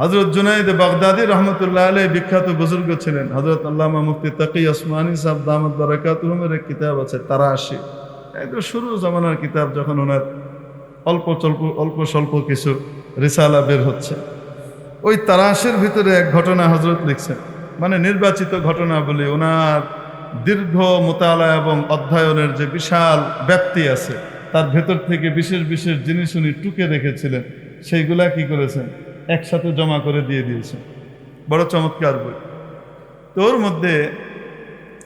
হজরত জুনাইদ বাগদাদি রহমতুল্লাহ আলাই বিখ্যাত বুজুর্গ ছিলেন। হজরত আল্লামা মুফতি তাকি ওসমানী সাহেব দামদ বারাকাতুহমের এক কিতাব আছে তারা আসে একদম শুরু জমানার কিতাব যখন ওনার অল্প চল্প অল্প স্বল্প কিছু রিসালা বের হচ্ছে। ওই তারাশের ভিতরে এক ঘটনা হজরত লিখছেন। মানে নির্বাচিত ঘটনা বলে ওনার দীর্ঘ মোতালা এবং অধ্যয়নের যে বিশাল ব্যাপ্তি আছে, তার ভেতর থেকে বিশেষ বিশেষ জিনিস উনি টুকে রেখেছিলেন। সেইগুলা কি করেছেন? একসাথে জমা করে দিয়ে দিয়েছে। বড় চমৎকার বই। তোর মধ্যে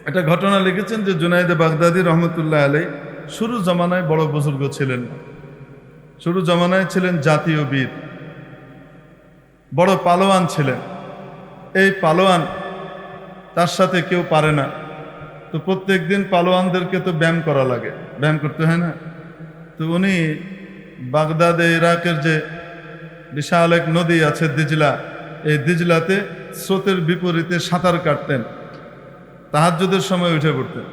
একটা ঘটনা লিখেছেন যে জুনাইদে বাগদাদি রহমতুল্লাহ আলাই শুরু জমানায় বড় বুজুর্গ ছিলেন। শুরু জমানায় ছিলেন জাতীয় বীর। বড় পালোয়ান ছিলেন। এই পালোয়ান তার সাথে কেউ পারে না। তো প্রত্যেক দিন পালোয়ানদেরকে তো ব্যায়াম করা লাগে। ব্যায়াম করতে হয় না? তো উনি বাগদাদে ইরাকের যে বিশাল এক নদী আছে দিজলা। এই দিজলাতে স্রোতের বিপরীতে সাঁতার কাটতেন। তাহাজ্জুদের সময় উঠে পড়তেন।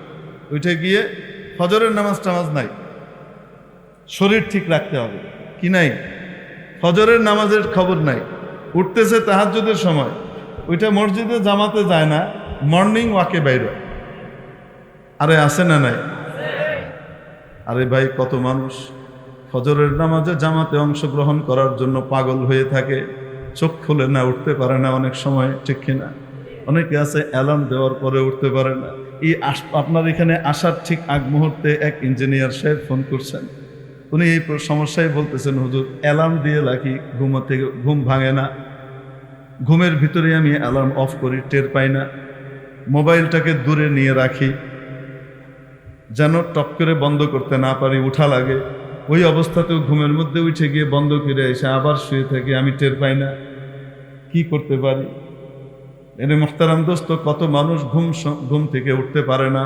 উঠে গিয়ে ফজরের নামাজ টামাজ নাই। শরীর ঠিক রাখতে হবে। কি নাই? ফজরের নামাজের খবর নাই। উঠতেছে তাহাজ্জুদের সময়। ওইটা মসজিদে জামাতে যায় না, মর্নিং ওয়াকে বাইরে। আরে আছে না নাই? আরে ভাই, কত মানুষ। ফজরের নামাজে জামাতে অংশগ্রহণ করার জন্য পাগল হয়ে থাকে। চোখ খুলে না, উঠতে পারে না অনেক সময়, ঠিক কিনা? অনেকে আছে অ্যালার্ম দেওয়ার পরে উঠতে পারে না। এই আপনার এখানে আসার ঠিক আগ মুহূর্তে এক ইঞ্জিনিয়ার সাহেব ফোন করছেন। উনি এই সমস্যায় বলতেছেন, হুজুর অ্যালার্ম দিয়ে রাখি ঘুম থেকে, ঘুম ভাঙে না। ঘুমের ভিতরে আমি অ্যালার্ম অফ করি, টের পাই না। মোবাইলটাকে দূরে নিয়ে রাখি। যেন টপ করে বন্ধ করতে না পারি, উঠা লাগে। ওই অবস্থাতেও ঘুমের মধ্যে উঠে গিয়ে বন্ধ করে এসে আবার শুয়ে থাকি, আমি টের পাই না। কি করতে পারি? এনে মোখতারাম দোস্ত, কত মানুষ ঘুম ঘুম থেকে উঠতে পারে না।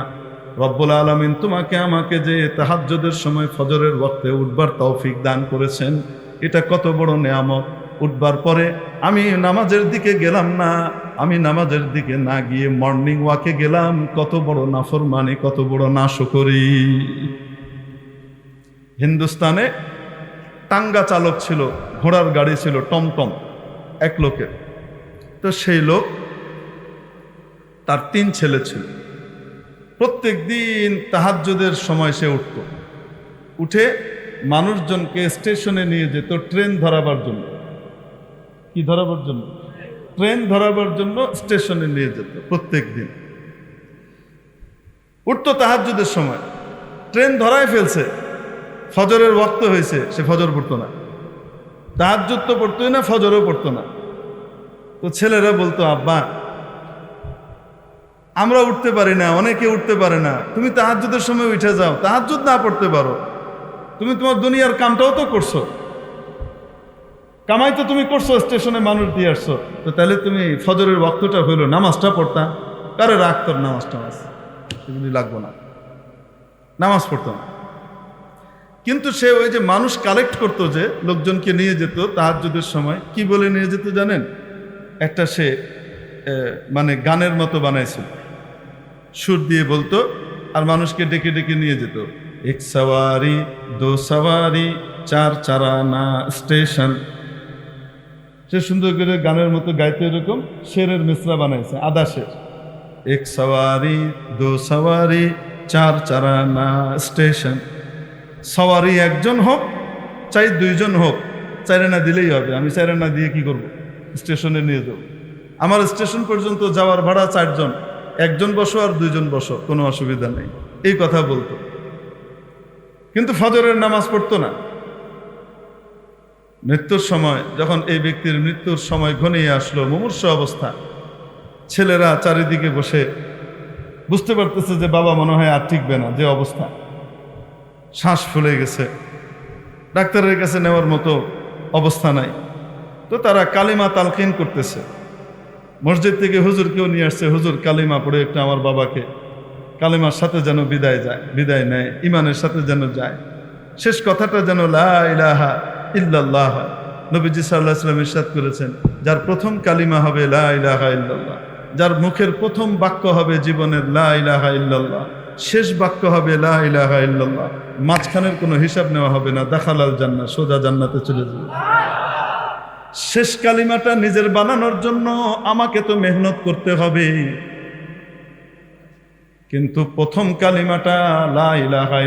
রব্বুল আলমিন তোমাকে আমাকে যে তাহাজ্জদের সময় ফজরের ওয়াক্তে উঠবার তৌফিক দান করেছেন, এটা কত বড় নেয়ামত। উঠবার পরে আমি নামাজের দিকে গেলাম না, আমি নামাজের দিকে না গিয়ে মর্নিং ওয়াকে গেলাম, কত বড় নাফরমানি, কত বড় নাশকরি। হিন্দুস্তানে টাঙ্গা চালক ছিল, ঘোড়ার গাড়ি ছিল টমটম, এক লোকের। তো সেই লোক তার তিন ছেলে ছিল। প্রত্যেক দিন তাহাজ্জুদের সময় সে উঠত। উঠে মানুষজনকে স্টেশনে নিয়ে যেত ট্রেন ধরাবার জন্য। কি ধরাবার জন্য? ট্রেন ধরাবার জন্য স্টেশনে নিয়ে যেত প্রত্যেক দিন। উঠতো তাহাজ্জুদের সময়। ট্রেন ধরায় ফেলছে। ফজরের ওয়াক্ত হয়েছে, সে ফজর পড়তো না। তাহাজ্জুদ তো পড়তোই না, ফজরও পড়তো না। তো ছেলেরা বলতো, আব্বা, আমরা উঠতে পারি না, অনেকে উঠতে পারে না। তুমি তাহাজ্জুদের সময় উঠে যাও, তাহাজ্জুদ না পড়তে পারো। তুমি তোমার দুনিয়ার কামটাও তো করছ। কামাই তো তুমি করছ, স্টেশনে মানুষ দিয়ে আসছো। তো তাহলে তুমি ফজরের বক্তটা হইল, নামাজটা পড়তা। কারে রাখ তোর নামাজ টামাজ সেগুলি লাগবো না নামাজ পড়তো না। কিন্তু সে ওই যে মানুষ কালেক্ট করতো যে লোকজনকে নিয়ে যেত তাহাজ্জুদের সময়, কি বলে নিয়ে যেত জানেন? একটা সে মানে গানের মতো বানাইছিল সুর দিয়ে বলতো আর মানুষকে ডেকে ডেকে নিয়ে যেত। এক সওয়ারি, দো সওয়ারি, চার চারানা স্টেশন। সে সুন্দর করে গানের মতো গাইতে এরকম, শেরের মিশ্রা বানাইছে আদা শের। এক সওয়ারি, দো সওয়ারি, চার চারানা স্টেশন। সওয়ারি একজন হোক, চাই দুইজন হোক চাইরে না দিলেই হবে। আমি চাইরে না দিয়ে কি করব? স্টেশনে নিয়ে যাব। আমার স্টেশন পর্যন্ত যাওয়ার ভাড়া চারজন, একজন বসো আর দুইজন বসো, কোনো অসুবিধা নেই। এই কথা বলতো। কিন্তু ফজরের নামাজ পড়তো না। মৃত্যুর সময়, যখন এই ব্যক্তির মৃত্যুর সময় ঘনিয়ে আসলো মুমূর্ষ অবস্থা, ছেলেরা চারিদিকে বসে বুঝতে পারতেছে যে বাবা মনে হয় আর টিকবে না, যে অবস্থা। শ্বাস ফুলে গেছে। ডাক্তারের কাছে নেওয়ার মতো অবস্থা নাই। তো তারা কালিমা তালকিন করতেছে। মসজিদ থেকে হুজুরকেও নিয়ে আসছে, হুজুর, কালিমা পড়ে একটু আমার বাবাকে। কালিমার সাথে যেন বিদায় যায়, বিদায় নেয় ইমানের সাথে যেন যায়। শেষ কথাটা যেন লা ইলাহা ইল্লাল্লাহ হয়। নবীজি সাল্লাহ সাল্লাম ইরশাদ করেছেন, যার প্রথম কালিমা হবে লা ইলাহা ইল্লাল্লাহ, যার মুখের প্রথম বাক্য হবে জীবনের লা ইলাহা ইল্লাল্লাহ। শেষ বাক্য হবে ইলাহা মাঝখানের কোনো হিসাব নেওয়া হবে না, দেখালাল জান্নাত সোজা জান্নাতে চলে যাবে। শেষ কালিমাটা নিজের বানানোর জন্য আমাকে তো মেহনত করতে হবে। কিন্তু প্রথম কালিমাটা, লা ইলাহা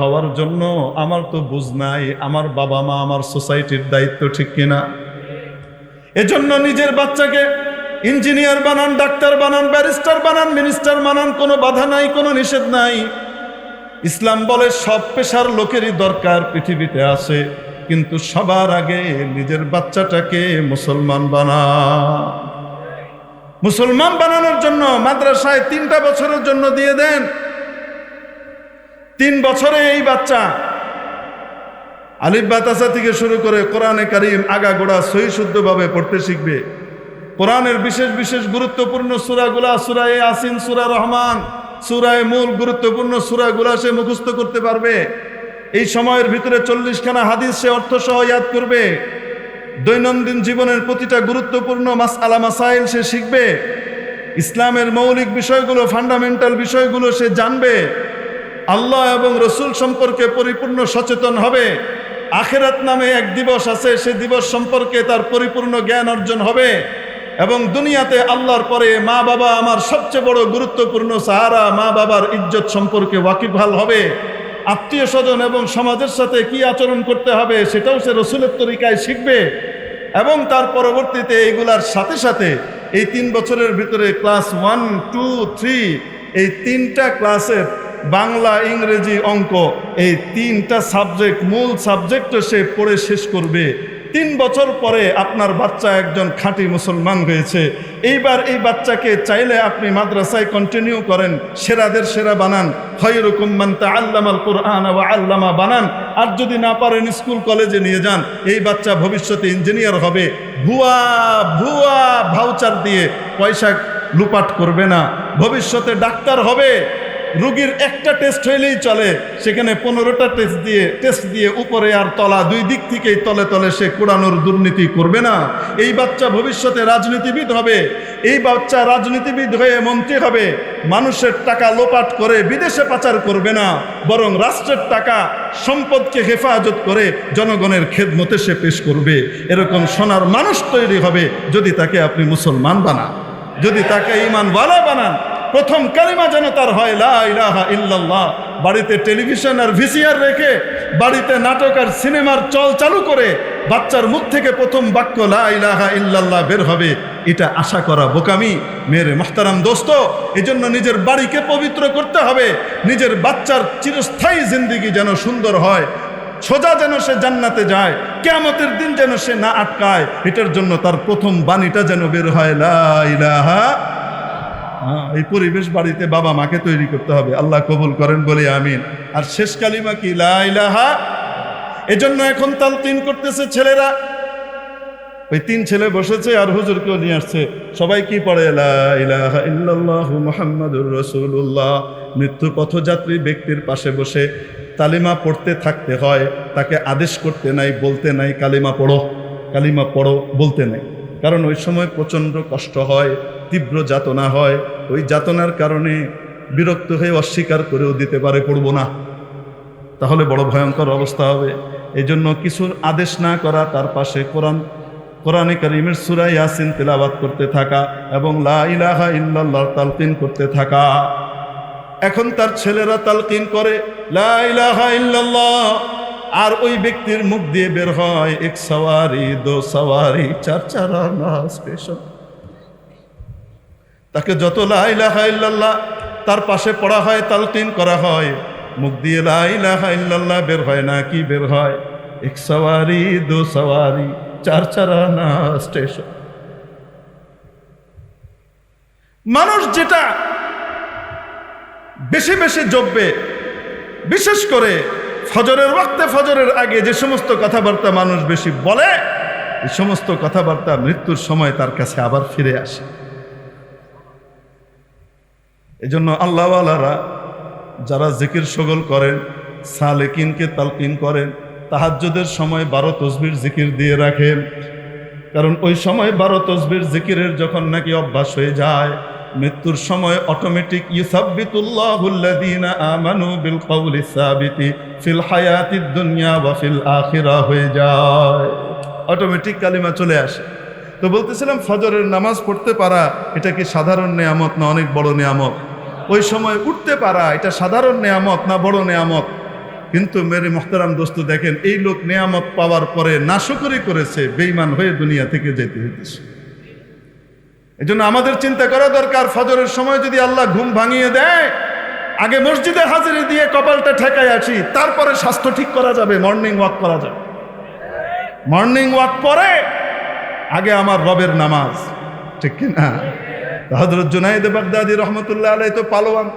হওয়ার জন্য আমার তো বুঝ নাই, আমার বাবা মা আমার সোসাইটির দায়িত্ব ঠিক কিনা। এজন্য নিজের বাচ্চাকে ইঞ্জিনিয়ার বানান, ডাক্তার বানান, ব্যারিস্টার বানান, মিনিস্টার বানান, কোনো বাধা নাই, কোনো নিষেধ নাই। ইসলাম বলে সব পেশার লোকেরই দরকার পৃথিবীতে আছে, কিন্তু সবার আগে নিজের বাচ্চাটাকে মুসলমান বানা। মুসলমান বানানোর জন্য মাদ্রাসায় তিনটা বছরের জন্য দিয়ে দেন। তিন বছরে এই বাচ্চা। আলিফ বাতাসা থেকে শুরু করে কোরআনে কারিম আগাগোড়া সহি শুদ্ধভাবে পড়তে শিখবে। কোরআনের বিশেষ বিশেষ গুরুত্বপূর্ণ সুরাগুলা সুরায় আসিন সুরা রহমান, সুরায় মূল গুরুত্বপূর্ণ সুরাগুলা সে মুখস্থ করতে পারবে। এই সময়ের ভিতরে চল্লিশখানা হাদিস সে অর্থ সহ ইয়াদ করবে। দৈনন্দিন জীবনের প্রতিটা গুরুত্বপূর্ণ মাস আলা মাসাইল সে শিখবে। ইসলামের মৌলিক বিষয়গুলো, ফান্ডামেন্টাল বিষয়গুলো সে জানবে। আল্লাহ এবং রসুল সম্পর্কে পরিপূর্ণ সচেতন হবে। আখেরাত নামে এক দিবস আছে, সে দিবস সম্পর্কে তার পরিপূর্ণ জ্ঞান অর্জন হবে। এবং দুনিয়াতে আল্লাহর পরে মা বাবা আমার সবচেয়ে বড় গুরুত্বপূর্ণ সাহারা, মা বাবার ইজ্জত সম্পর্কে ওয়াকিবহাল হবে। আত্মীয় স্বজন এবং সমাজের সাথে কি আচরণ করতে হবে সেটাও সে রসুলের তরিকায় শিখবে। এবং তার পরবর্তীতে এইগুলার সাথে সাথে এই তিন বছরের ভিতরে ক্লাস ওয়ান, টু, থ্রি, এই তিনটা ক্লাসের বাংলা, ইংরেজি অঙ্ক, এই তিনটা সাবজেক্ট, মূল সাবজেক্টও সে পড়ে শেষ করবে। তিন বছর পরে আপনার বাচ্চা একজন খাঁটি মুসলমান হয়েছে। এইবার এই বাচ্চাকে চাইলে আপনি মাদ্রাসায় কন্টিনিউ করেন, সেরাদের সেরা বানান। খয়রুকুম মান তাআল্লামাল কুরআন ওয়া আল্লামা বানান। আর যদি না পারেন স্কুল, কলেজে নিয়ে যান। এই বাচ্চা ভবিষ্যতে ইঞ্জিনিয়ার হবে। ভুয়া ভুয়া ভাউচার দিয়ে পয়সা লুপাট করবে না। ভবিষ্যতে ডাক্তার হবে। রুগীর একটা টেস্ট হইলেই চলে। সেখানে পনেরোটা টেস্ট দিয়ে টেস্ট দিয়ে উপরে আর তলা, দুই দিক থেকেই তলে তলে সে কোড়ানোর দুর্নীতি করবে না। এই বাচ্চা ভবিষ্যতে রাজনীতিবিদ হবে। এই বাচ্চা রাজনীতিবিদ হয়ে মন্ত্রী হবে। মানুষের টাকা লোপাট করে বিদেশে পাচার করবে না। বরং রাষ্ট্রের টাকা, সম্পদকে হেফাজত করে জনগণের খেদমতে সে পেশ করবে। এরকম সোনার মানুষ তৈরি হবে যদি তাকে আপনি মুসলমান বানান। যদি তাকে ইমান ইমানওয়ালা বানান প্রথম কালিমা যেন তার হয় লা ইলাহা ইল্লাল্লাহ। বাড়িতে টেলিভিশন আর ভিসিআর রেখে বাড়িতে নাটক আর সিনেমার চল চালু করে বাচ্চার মুখ থেকে প্রথম বাক্য লা ইলাহা ইল্লাল্লাহ বের হবে। এটা আশা করা বোকামি। মেরে মোহতারাম দোস্ত এজন্য নিজের বাড়িকে পবিত্র করতে হবে। নিজের বাচ্চার চিরস্থায়ী জিন্দিগি যেন সুন্দর হয়। সোজা যেন সে জান্নাতে যায় কেয়ামতের দিন যেন সে না আটকায়। এটার জন্য তার প্রথম বাণীটা যেন বের হয় লা ইলাহা হ্যাঁ, এই পরিবেশ বাড়িতে বাবা মাকে তৈরি করতে হবে। আল্লাহ কবুল করেন বলে আমিন। আর শেষ কালিমা কি? লা ইলাহা এজন্য এখন তালকিন করতেছে ছেলেরা। ওই তিন ছেলে বসেছে আর হুজুরকেও নিয়ে আসছে। সবাই কি পড়ে? মুহাম্মাদুর মৃত্যু পথযাত্রী ব্যক্তির পাশে বসে তালিমা পড়তে থাকতে হয়। তাকে আদেশ করতে নাই, বলতে নাই, কালিমা পড়ো কালিমা পড়ো, বলতে নাই। কারণ ওই সময় প্রচণ্ড কষ্ট হয়। তীব্র যাতনা হয়, ওই যাতনার কারণে বিরক্ত হয়ে অস্বীকার করেও দিতে পারে, পড়ব না। তাহলে বড় ভয়ঙ্কর অবস্থা হবে। এই জন্য কিছুর আদেশ না করা, তার পাশে কোরআন, কোরআনে করিমের সুরা ইয়াসিন তেলাবাত করতে থাকা এবং লা ইলাহা ইল্লাল্লাহ তালকিন করতে থাকা। এখন তার ছেলেরা তালকিন করে, লা ইলাহা ইল্লাল্লাহ, আর ওই ব্যক্তির মুখ দিয়ে বের হয়, এক সওয়ারি, দো সওয়ারি, চার চারানা স্পেশাল তাকে যত লা ইলাহা ইল্লাল্লাহ তার পাশে পড়া হয় তালকিন করা হয়। মুখ দিয়ে লা ইলাহা ইল্লাল্লাহ বের হয় না, কি বের হয়? এক সওয়ারি, দো সওয়ারি, চার চারানা স্টেশন। মানুষ যেটা বেশি বেশি জপবে, বিশেষ করে ফজরের ওয়াক্তে ফজরের আগে যে সমস্ত কথাবার্তা মানুষ বেশি বলে, এই সমস্ত কথাবার্তা মৃত্যুর সময় তার কাছে আবার ফিরে আসে। এজন্য আল্লাহওয়ালারা যারা জিকির সগল করেন, সালেকিনকে তালকিন করেন, তাহাজ্জুদের সময় বারো তসবির জিকির দিয়ে রাখেন। কারণ ওই সময় বারো তসবির জিকিরের যখন নাকি অভ্যাস হয়ে যায়, মৃত্যুর সময় অটোমেটিক ইউসাব্বিতুল্লাহুল্লাযীনা আমানু বিল সাবিতি, ফিল দুনিয়া আখিরা হয়ে যায়। অটোমেটিক কালিমা চলে আসে। তো বলতেছিলাম, ফজরের নামাজ পড়তে পারা, এটা কি সাধারণ নেয়ামত না অনেক বড় নেয়ামত? ওই সময় উঠতে পারা, এটা সাধারণ নেয়ামত না বড় নেয়ামত? কিন্তু মেরে মোহতারাম দোস্ত, দেখেন, এই লোক নেয়ামত পাওয়ার পরে নাশকরি করেছে বেইমান হয়ে দুনিয়া থেকে যেতে হইতেছে। এই জন্য আমাদের চিন্তা করা দরকার, ফজরের সময় যদি আল্লাহ ঘুম ভাঙিয়ে দেয়, আগে মসজিদে হাজিরি দিয়ে কপালটা ঠেকায় আসি, তারপরে স্বাস্থ্য ঠিক করা যাবে, মর্নিং ওয়াক করা যাবে। মর্নিং ওয়াক পরে আগে আমার রবের নামাজ। ঠিক কিনা হজরত জুনাইদ বাগদাদি রহমতুল্লাহ আলাই তো পালোয়ান।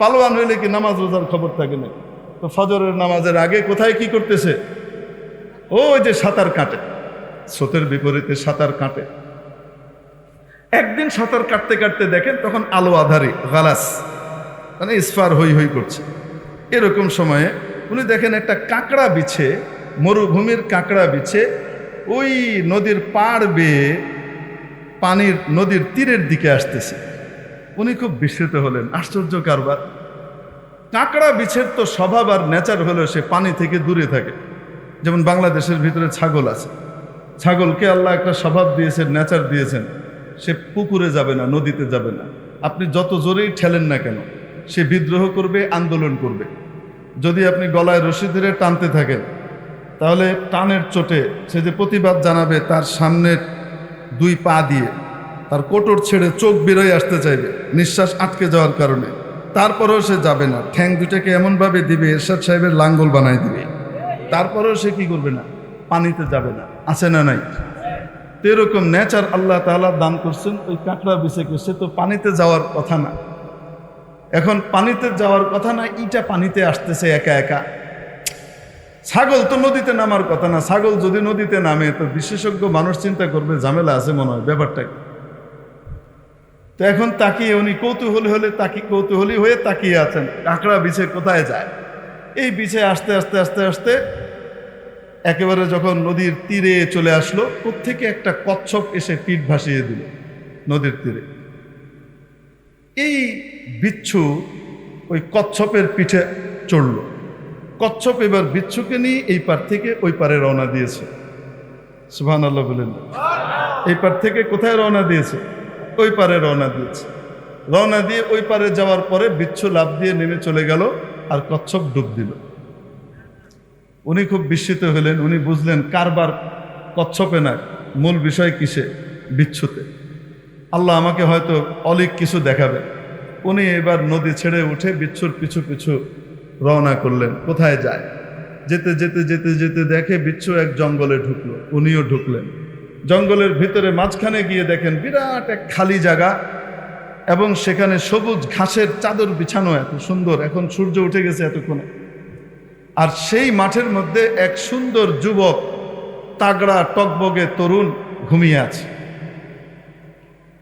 পালোয়ান হইলে কি নামাজ রোজার খবর থাকে না তো ফজরের নামাজের আগে কোথায় কি করতেছে? ওই যে সাঁতার কাটে। স্রোতের বিপরীতে সাঁতার কাটে। একদিন সাঁতার কাটতে কাটতে দেখেন তখন আলো আধারি, গালাস মানে ইস্পার হই হই করছে। এরকম সময়ে উনি দেখেন একটা কাঁকড়া বিছে, মরুভূমির কাঁকড়া বিছে ওই নদীর পাড় বেয়ে পানির নদীর তীরের দিকে আসতেছে। উনি খুব বিস্মিত হলেন, আশ্চর্য কারবার। কাঁকড়া বিছের তো স্বভাব আর নেচার হলো সে পানি থেকে দূরে থাকে। যেমন বাংলাদেশের ভিতরে ছাগল আছে। ছাগলকে আল্লাহ একটা স্বভাব দিয়েছেন, নেচার দিয়েছেন। সে পুকুরে যাবে না, নদীতে যাবে না। আপনি যত জোরেই ঠেলেন না কেন, সে বিদ্রোহ করবে, আন্দোলন করবে। যদি আপনি গলায় রশি ধরে টানতে থাকেন তাহলে টানের চোটে সে যে প্রতিবাদ জানাবে তার সামনের দুই পা দিয়ে, তার কোটর ছেড়ে চোখ বেরোয় আসতে চাইবে, নিঃশ্বাস আটকে যাওয়ার কারণে। তারপরেও সে যাবে না। ঠ্যাং দুটাকে এমনভাবে দিবে, এরশাদ সাহেবের লাঙ্গল বানাই দিবে। তারপরেও সে কি করবে না? পানিতে যাবে না। আছে না নাই? তো এরকম নেচার আল্লাহ তাআলা দান করছেন, ওই কাঁকড়া বিছেকে সে তো পানিতে যাওয়ার কথা না। এখন পানিতে যাওয়ার কথা না, ইটা পানিতে আসতেছে একা একা। ছাগল তো নদীতে নামার কথা না, ছাগল যদি নদীতে নামে, তো বিশেষজ্ঞ মানুষ চিন্তা করবে, ঝামেলা আছে মনে হয়, ব্যাপারটা তো এখন তাকিয়ে উনি কৌতূহলী হলে তাকি, কৌতূহলী হয়ে তাকিয়ে আছেন কাঁকড়া বিছে কোথায় যায়? এই বিছে আস্তে আস্তে আস্তে আস্তে একেবারে যখন নদীর তীরে চলে আসলো থেকে একটা কচ্ছপ এসে পিঠ ভাসিয়ে দিল নদীর তীরে। এই বিচ্ছু ওই কচ্ছপের পিঠে চড়ল। কচ্ছপ এবার বিচ্ছুকে নিয়ে এই পার থেকে ওই পারে রওনা দিয়েছে। সুহান আল্লাহ বলেন। এই পার থেকে কোথায় রওনা দিয়েছে? ওই পারে রওনা দিয়েছে। রওনা দিয়ে ওই পারে যাওয়ার পরে বিচ্ছু লাভ দিয়ে নেমে চলে গেল আর কচ্ছপ ডুব দিল। উনি খুব বিস্মিত হলেন। উনি বুঝলেন, কারবার কচ্ছপে না মূল বিষয় কিসে? বিচ্ছুতে। আল্লাহ আমাকে হয়তো অলিক কিছু দেখাবে উনি এবার নদী ছেড়ে উঠে বিচ্ছুর পিছু পিছু রওনা করলেন, কোথায় যায়? যেতে যেতে যেতে যেতে দেখে বিচ্ছু এক জঙ্গলে ঢুকলো, উনিও ঢুকলেন। জঙ্গলের ভিতরে মাঝখানে গিয়ে দেখেন বিরাট এক খালি জায়গা এবং সেখানে সবুজ ঘাসের চাদর বিছানো এত সুন্দর, এখন সূর্য উঠে গেছে এতক্ষণে। আর সেই মাঠের মধ্যে এক সুন্দর যুবক তাগড়া টকবগে তরুণ ঘুমিয়ে আছে।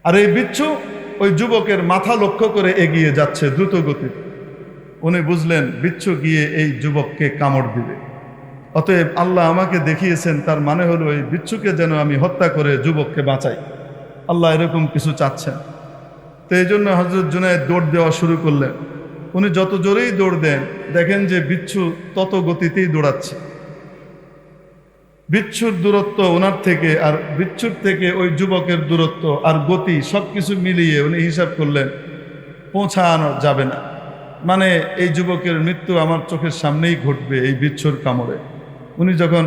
আর এই বিচ্ছু ওই যুবকের মাথা লক্ষ্য করে এগিয়ে যাচ্ছে দ্রুত গতিতে উনি বুঝলেন, বিচ্ছু গিয়ে এই যুবককে কামড় দিবে। অতএব আল্লাহ আমাকে দেখিয়েছেন, তার মানে হলো এই বিচ্ছুকে যেন আমি হত্যা করে যুবককে বাঁচাই। আল্লাহ এরকম কিছু চাচ্ছেন। তো এই জন্য হজরত জুনায়দ দৌড় দেওয়া শুরু করলেন। উনি যত জোরেই দৌড় দেন, দেখেন যে বিচ্ছু তত গতিতেই দৌড়াচ্ছে। বিচ্ছুর দূরত্ব ওনার থেকে, আর বিচ্ছুর থেকে ওই যুবকের দূরত্ব আর গতি সব কিছু মিলিয়ে উনি হিসাব করলেন, পৌঁছানো যাবে না। মানে এই যুবকের মৃত্যু আমার চোখের সামনেই ঘটবে এই বিচ্ছুর কামড়ে। উনি যখন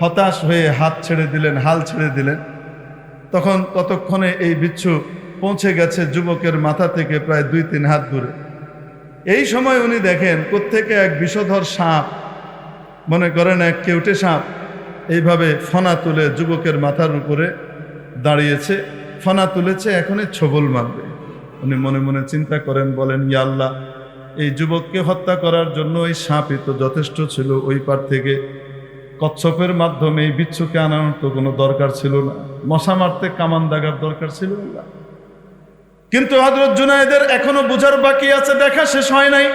হতাশ হয়ে হাত ছেড়ে দিলেন, হাল ছেড়ে দিলেন, তখন ততক্ষণে এই বিচ্ছু পৌঁছে গেছে যুবকের মাথা থেকে প্রায় দুই তিন হাত দূরে। এই সময় উনি দেখেন, কোত্থেকে এক বিষধর সাপ, মনে করেন এক কেউটে সাপ, এইভাবে ফনা তুলে যুবকের মাথার উপরে দাঁড়িয়েছে, ফনা তুলেছে, এখনই ছবল মারবে। উনি মনে মনে চিন্তা করেন, বলেন ইয়া আল্লাহ এই যুবককে হত্যা করার জন্য ওই সাপই তো যথেষ্ট ছিল। ওই পার থেকে কচ্ছপের মাধ্যমে এই বিচ্ছুকে আনানোর তো কোনো দরকার ছিল না। মশা মারতে কামান দাগার দরকার ছিল না। কিন্তু হজরত জুনাইদের এখনও বোঝার বাকি আছে, দেখা শেষ হয় নাই।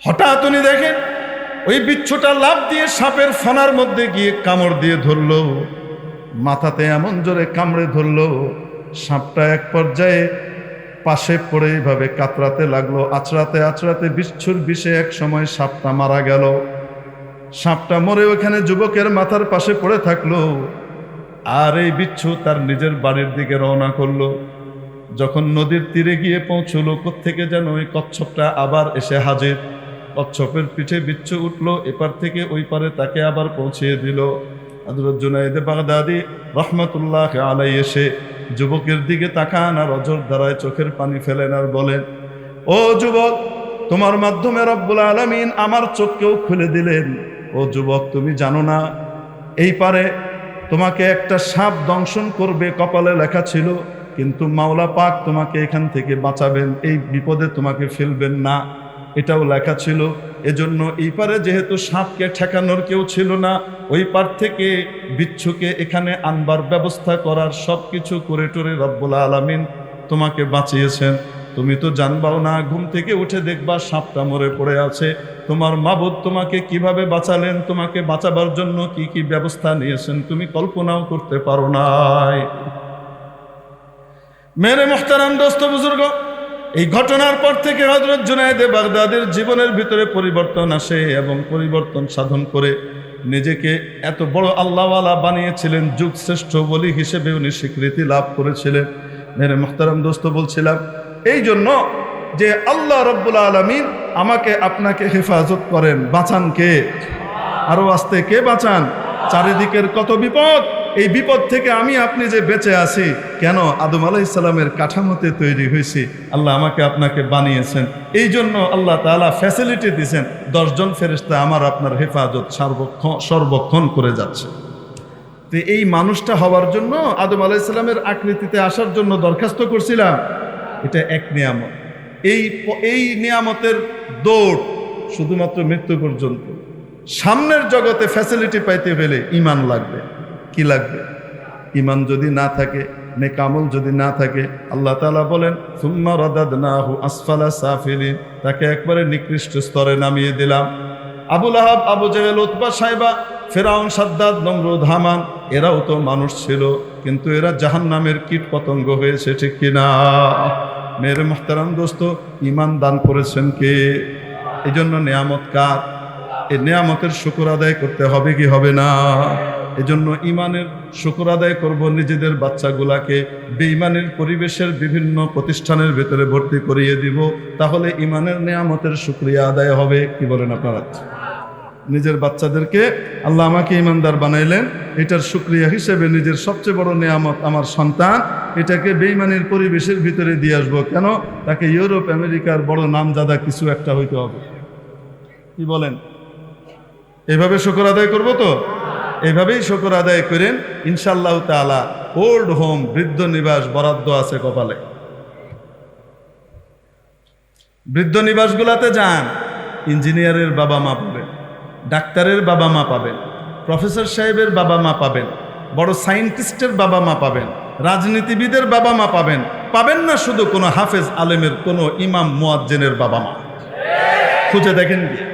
হঠাৎ উনি দেখেন, ওই বিচ্ছুটা লাভ দিয়ে সাপের ফনার মধ্যে গিয়ে কামড় দিয়ে ধরলো। মাথাতে এমন জোরে কামড়ে ধরলো, সাপটা এক পর্যায়ে পাশে পড়ে এইভাবে কাতরাতে লাগল আছড়াতে আছড়াতে বিচ্ছুর বিষে এক সময় সাপটা মারা গেল। সাপটা মরে ওখানে যুবকের মাথার পাশে পড়ে থাকল আর এই বিচ্ছু তার নিজের বাড়ির দিকে রওনা করল। যখন নদীর তীরে গিয়ে পৌঁছলো থেকে যেন ওই কচ্ছপটা আবার এসে হাজির। কচ্ছপের পিঠে বিচ্ছু উঠল, এপার থেকে ওই পারে তাকে আবার পৌঁছিয়ে দিল। হজরত জুনাইদে বাগদাদি রহমতুল্লাহ আলাই এসে যুবকের দিকে তাকান আর অজর দ্বারায় চোখের পানি ফেলেন আর বলেন, ও যুবক, তোমার মাধ্যমে রব্বুল আলমিন আমার চোখকেও খুলে দিলেন। ও যুবক, তুমি জানো না, এই পারে তোমাকে একটা সাপ দংশন করবে কপালে লেখা ছিল, কিন্তু মাওলা পাক তোমাকে এখান থেকে বাঁচাবেন, এই বিপদে তোমাকে ফেলবেন না। এটাও লেখা ছিল। এজন্য এই পারে যেহেতু সাপকে ঠেকানোর কেউ ছিল না, ওই পার থেকে বিচ্ছুকে এখানে আনবার ব্যবস্থা করার সব কিছু করে টরে রব্বুল আলমিন তোমাকে বাঁচিয়েছেন। তুমি তো জানবাও না, ঘুম থেকে উঠে দেখবা সাপটা মরে পড়ে আছে। তোমার মাবুদ তোমাকে কীভাবে বাঁচালেন, তোমাকে বাঁচাবার জন্য কি কি ব্যবস্থা নিয়েছেন তুমি কল্পনাও করতে পারো নাই। মেরে মোহতারাম দোস্ত বুজুর্গ এই ঘটনার পর থেকে হজরত জুনায়দে বাগদাদের জীবনের ভিতরে পরিবর্তন আসে এবং পরিবর্তন সাধন করে নিজেকে এত বড় আল্লাহওয়ালা বানিয়েছিলেন যুগ শ্রেষ্ঠ বলি হিসেবে উনি স্বীকৃতি লাভ করেছিলেন। মেরে মোহতারাম দোস্ত বলছিলাম, এই জন্য যে আল্লাহ রব্বুল আলমিন আমাকে আপনাকে হেফাজত করেন, বাঁচান কে? আরও আসতে কে বাঁচান? চারিদিকের কত বিপদ? এই বিপদ থেকে আমি আপনি যে বেঁচে আছি, কেন আদম আলাহ ইসলামের কাঠামোতে তৈরি হয়েছি? আল্লাহ আমাকে আপনাকে বানিয়েছেন। এই জন্য আল্লাহ তালা ফ্যাসিলিটি দিয়েছেন। দশজন ফেরিস্তা আমার আপনার হেফাজত সর্বক্ষণ সর্বক্ষণ করে যাচ্ছে। তো এই মানুষটা হওয়ার জন্য, আদম আলাহ ইসলামের আকৃতিতে আসার জন্য দরখাস্ত করছিলাম। এটা এক নিয়ামত। এই এই নিয়ামতের দৌড় শুধুমাত্র মৃত্যু পর্যন্ত। সামনের জগতে ফ্যাসিলিটি পাইতে পেলে ইমান লাগবে। কি লাগবে? ইমান যদি না থাকে নেকামল যদি না থাকে, আল্লাহ তালা বলেন, সুম্মা রাদাদনাহু আসফালা সাফিলিন। তাকে একবারে নিকৃষ্ট স্তরে নামিয়ে দিলাম। আবুল আহাব আবু জেহেল, উতবা সাহেবা ফেরাউন, সাদ্দাদ, নমরুদ, হামান, এরাও তো মানুষ ছিল, কিন্তু এরা জাহান নামের কীট পতঙ্গ হয়েছে, ঠিক কিনা মেরে মোহতারাম দোস্ত ইমান দান করেছেন কে? এই জন্য নিয়ামত কার? এই নিয়ামতের শুকুর আদায় করতে হবে কি হবে না? এজন্য ইমানের শুকুর আদায় করব নিজেদের বাচ্চাগুলাকে। বেঈমানের পরিবেশের বিভিন্ন প্রতিষ্ঠানের ভেতরে ভর্তি করিয়ে দিব, তাহলে ইমানের নিয়ামতের শুক্রিয়া আদায় হবে। কি বলেন আপনারা? নিজের বাচ্চাদেরকে আল্লাহ আমাকে ইমানদার বানাইলেন। এটার শুক্রিয়া হিসেবে নিজের সবচেয়ে বড় নিয়ামত আমার সন্তান। এটাকে বেইমানের পরিবেশের ভিতরে দিয়ে আসব। কেন? তাকে ইউরোপ, আমেরিকার বড় নামজাদা কিছু একটা হইতে হবে। কি বলেন? এভাবে শুকর আদায় করব তো? এভাবেই শুকর আদায় করেন ইনশাল্লাহ তালা ওল্ড হোম, বৃদ্ধ নিবাস বরাদ্দ আছে কপালে। বৃদ্ধ নিবাসগুলাতে যান, ইঞ্জিনিয়ারের বাবা মা পাবেন, ডাক্তারের বাবা মা পাবেন, প্রফেসর সাহেবের বাবা মা পাবেন, বড় সায়েন্টিস্টের বাবা মা পাবেন, রাজনীতিবিদের বাবা মা পাবেন পাবেন না শুধু কোনো হাফেজ আলেমের, কোনো ইমাম মুয়াজ্জেনের বাবা মা। খুঁজে দেখেন গিয়ে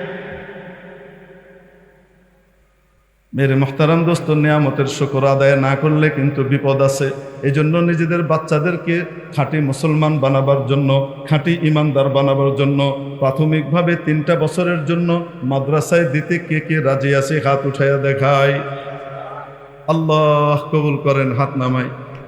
মেরে মোহতারাম দোস্ত নিয়ামতের শুকর আদায় না করলে কিন্তু বিপদ আছে। এই জন্য নিজেদের বাচ্চাদেরকে খাঁটি মুসলমান বানাবার জন্য, খাঁটি ইমানদার বানাবার জন্য, প্রাথমিকভাবে তিনটা বছরের জন্য মাদ্রাসায় দিতে কে কে রাজি আছে হাত উঠাইয়া দেখায়। আল্লাহ কবুল করেন হাত নামায়।